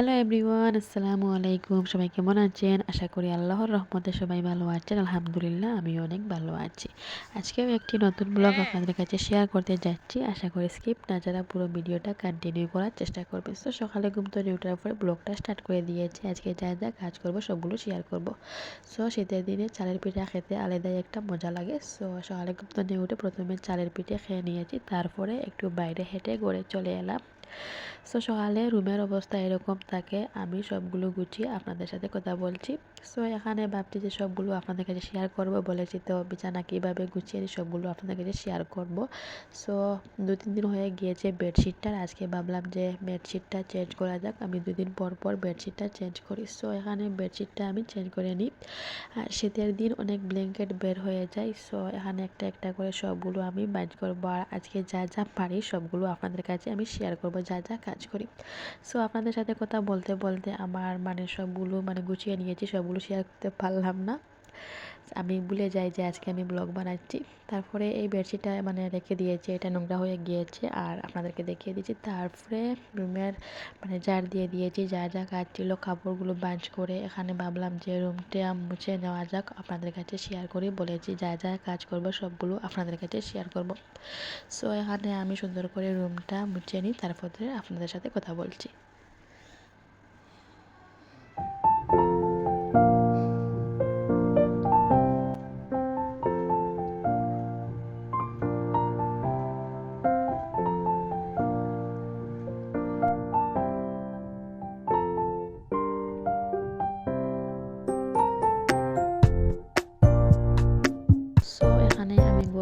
Hello everyone আসসালামু আলাইকুম সবাই কেমন আছেন? আশা করি আল্লাহর রহমতে সবাই ভালো আছেন। আলহামদুলিল্লাহ আমি অনেক ভালো আছি। আজকেও একটি নতুন ব্লগ আপনাদের কাছে শেয়ার করতে যাচ্ছি। আশা করি স্কিপ না যারা পুরো ভিডিওটা কন্টিনিউ করার চেষ্টা করবে তো সকালে ঘুম থেকে উঠার পরে ব্লগটা স্টার্ট করে দিয়েছি। আজকে যা যা কাজ করব সবগুলো শেয়ার করব। সো শীতের দিনে চালের পিঠা খেতে আলাদাই একটা মজা লাগে। সো সকালে ঘুম থেকে উঠে প্রথমে চালের পিঠে খেয়ে নিয়েছি। তারপরে একটু বাইরে হেঁটে গড়ে চলে এলাম। সো সকালে রুমের অবস্থা এরকম থাকে, আমি সবগুলো গুছিয়ে আপনাদের সাথে কথা বলছি। সো এখানে ভাবছি যে সবগুলো আপনাদের কাছে শেয়ার করব বলেছি, তো বিছানা কীভাবে গুছিয়ে সবগুলো আপনাদের কাছে শেয়ার করব। সো দু তিন দিন হয়ে গিয়েছে বেডশিটটার আজকে ভাবলাম যে বেডশিটটা চেঞ্জ করা যাক, আমি দুদিন পর পর বেডশিটটা চেঞ্জ করি। সো এখানে বেডশিটটা আমি চেঞ্জ করে নিই। আর শীতের দিন অনেক ব্ল্যাঙ্কেট বের হয়ে যায়, সো এখানে একটা একটা করে সবগুলো আমি বাইজ করব। আর আজকে যা যা পারি সবগুলো আপনাদের কাছে আমি শেয়ার করব, যা যা কাজ করি। সো আপনাদের সাথে কথা বলতে বলতে আমার মানে সবগুলো মানে গুছিয়ে নিয়েছি, সবগুলো শেয়ার করতে পারলাম না। আমি ভুলে যাই যে আজকে আমি ব্লগ বানাচ্ছি। তারপরে এই বেডশিটটা মানে রেখে দিয়েছি, এটা নোংরা হয়ে গিয়েছে আর আপনাদেরকে দেখিয়ে দিয়েছি তারপরে রুমের মানে জার দিয়ে দিয়েছি, যা যা কাজ ছিল, কাপড়গুলো বাঞ্চ করে এখানে ভাবলাম যে রুমটা মুছে নেওয়া যাক। আপনাদের কাছে শেয়ার করে বলেছি, যা যা কাজ করব সবগুলো আপনাদের কাছে শেয়ার করব। সো এখানে আমি সুন্দর করে রুমটা মুছে নিই, তারপরে আপনাদের সাথে কথা বলছি।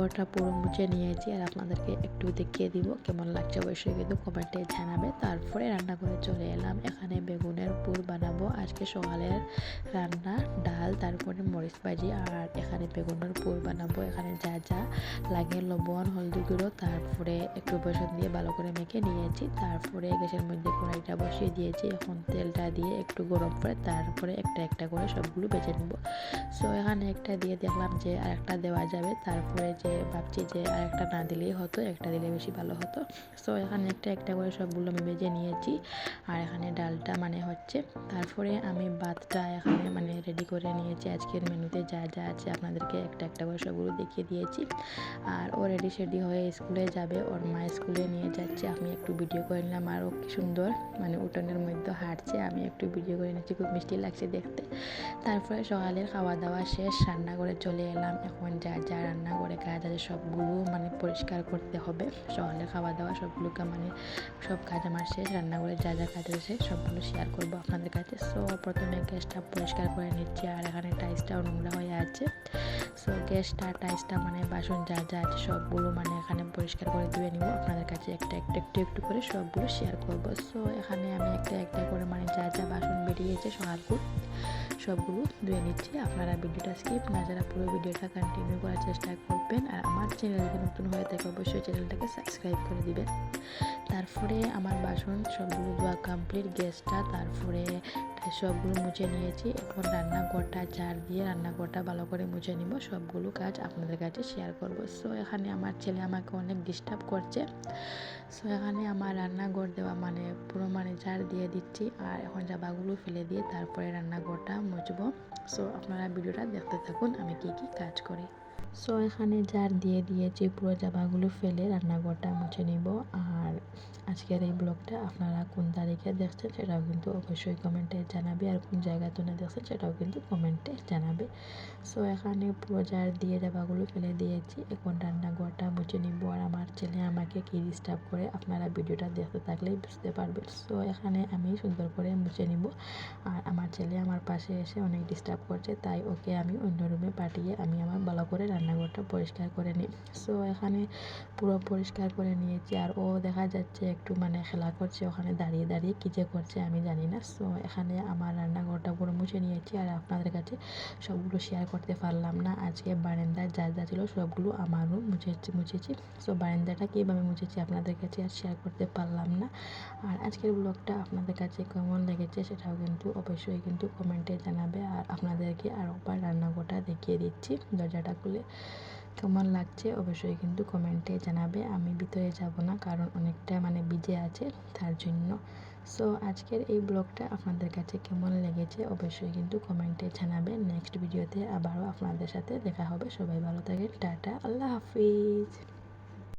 ঘরটা পুরো মুছে নিয়েছি আর আপনাদেরকে একটু দেখিয়ে দিব কেমন লাগছে অবশ্যই কিন্তু কমেন্টে জানাবে। তারপরে রান্না করে চলে এলাম। এখানে বেগুনের পুর বানাবো। আজকে সকালের রান্না, ডাল, তারপরে মরিচ ভাজি আর এখানে বেগুনের পুর বানাবো। এখানে যা যা লাগে, লবণ, হলদি গুঁড়ো, তারপরে একটু বেসন দিয়ে ভালো করে মেখে নিয়েছি। তারপরে গ্যাসের মধ্যে কড়াইটা বসিয়ে দিয়েছি। এখন তেলটা দিয়ে একটু গরম করে তারপরে একটা একটা করে সবগুলো বেছে নেব। সো এখানে একটা দিয়ে দেখলাম যে আর একটা দেওয়া যাবে। তারপরে যে ভাবছি যে আর একটা না দিলেই হতো, একটা দিলে বেশি ভালো হতো। সো এখানে একটা একটা করে সবগুলো আমি ভেজে নিয়েছি। আর এখানে ডালটা মানে হচ্ছে, তারপরে আমি ভাতটা এখানে মানে রেডি করে নিয়েছি। আজকের মেনুতে যা যা আছে আপনাদেরকে একটা একটা করে সবগুলো দেখিয়ে দিয়েছি। আর ও রেডি শেডি হয়ে স্কুলে যাবে, ওর মা স্কুলে নিয়ে যাচ্ছে। আমি একটু ভিডিও করে নিলাম, আর ও কি সুন্দর মানে উঠোনের মধ্যে হাঁটছে। আমি একটু ভিডিও করে নিচ্ছি, খুব মিষ্টি লাগছে দেখতে। তারপরে সকালের খাওয়া দাওয়া শেষ, রান্না করে চলে এলাম। এখন যা যা রান্না করে কাজ আছে সবগুলো মানে পরিষ্কার করতে হবে। সকালে খাওয়া দাওয়া সবগুলোকে মানে সব কাজ আমার শেষ। রান্নাঘরে যা যা কাজ আছে সবগুলো শেয়ার করব আপনাদের কাছে। সো প্রথমে গ্যাসটা পরিষ্কার করে নিচ্ছি আর এখানে টাইসটাও নোংরা হয়ে আছে। সো গ্যাসটা টাইসটা মানে বাসন যা যা আছে সবগুলো মানে এখানে পরিষ্কার করে ধুয়ে নিব। আপনাদের কাছে একটা একটা একটু একটু করে সবগুলো শেয়ার করব। সো এখানে আমি একটা একটা করে মানে যা যা বাসন বেরিয়েছে সকালপুর সবগুলো ধুয়ে নিচ্ছি। আপনারা ভিডিওটা স্কিপ না যারা পুরো ভিডিওটা কন্টিনিউ করার চেষ্টা করবেন। আর আমার চ্যানেল যদি নতুন হয়ে থাকে অবশ্যই চ্যানেলটাকে সাবস্ক্রাইব করে দিবেন তারপরে আমার বাসন সবগুলো ধোয়া কমপ্লিট গ্যাসটা, তারপরে সবগুলো মুছে নিয়েছি। এখন রান্নাঘরটা চার দিয়ে রান্নাঘরটা ভালো করে মুছে নিব। সবগুলো কাজ আপনাদের কাছে শেয়ার করব। সো এখানে আমার ছেলে আমাকে অনেক ডিস্টার্ব করছে। সো এখানে আমার রান্নাঘর দেওয়া মানে পুরো মানে ঝাড় দিয়ে দিচ্ছি। আর এখন জাবাগুলো ফেলে দিয়ে তারপরে রান্নাঘরটা মুছবো। সো আপনারা ভিডিওটা দেখতে থাকুন, আমি কি কি কাজ করি। সো এখানে জার দিয়ে দিয়েছি, পুরো জামাগুলো ফেলে রান্নাঘরটা মুছে নিব। আর আজকের এই ব্লগটা আপনারা কোন তারিখে দেখছেন সেটাও কিন্তু অবশ্যই কমেন্টে জানাবে, আর কোন জায়গা তুলে দেখছেন সেটাও কিন্তু কমেন্টে জানাবে। সো এখানে পুরো জার দিয়ে জামাগুলো ফেলে দিয়েছি, এখন রান্নাঘরটা মুছে নিব। আর আমার ছেলে আমাকে কি ডিস্টার্ব করে আপনারা ভিডিওটা দেখতে থাকলেই বুঝতে পারবেন। সো এখানে আমি সুন্দর করে মুছে নিব। আর আমার ছেলে আমার পাশে এসে অনেক ডিস্টার্ব করছে, তাই ওকে আমি অন্য রুমে পাঠিয়ে আমি আমার ভালো করে রান্নাঘরটা পরিষ্কার করে নিই। সো এখানে পুরো পরিষ্কার করে নিয়েছি আর ও দেখা যাচ্ছে একটু মানে খেলা করছে, ওখানে দাঁড়িয়ে দাঁড়িয়ে কী যে করছে আমি জানি না। সো এখানে আমার রান্নাঘরটা পুরো মুছে নিয়েছি আর আপনাদের কাছে সবগুলো শেয়ার করতে পারলাম না। আজকে বারেন্দা যা যা ছিল সবগুলো আমারও মুছেছি মুছেছি। সো বারেন্দাটা কীভাবে মুছেছি আপনাদের কাছে আর শেয়ার করতে পারলাম না। আর আজকের ব্লগটা আপনাদের কাছে কেমন লেগেছে সেটাও কিন্তু অবশ্যই কিন্তু কমেন্টে জানাবে। আর আপনাদেরকে আরেকবার রান্নাঘরটা দেখিয়ে দিচ্ছি দরজাটা খুলে। কেমন লাগছে অবশ্যই কিন্তু কমেন্টে জানাবে। আমি ভিতরে যাব না, কারণ অনেকটা মানে ভিজে আছে তার জন্য। সো আজকের এই ব্লগটা আপনাদের কাছে কেমন লেগেছে অবশ্যই কিন্তু কমেন্টে জানাবে। নেক্সট ভিডিওতে আবারও আপনাদের সাথে দেখা হবে। সবাই ভালো থাকেন। টাটা। আল্লাহ হাফিজ।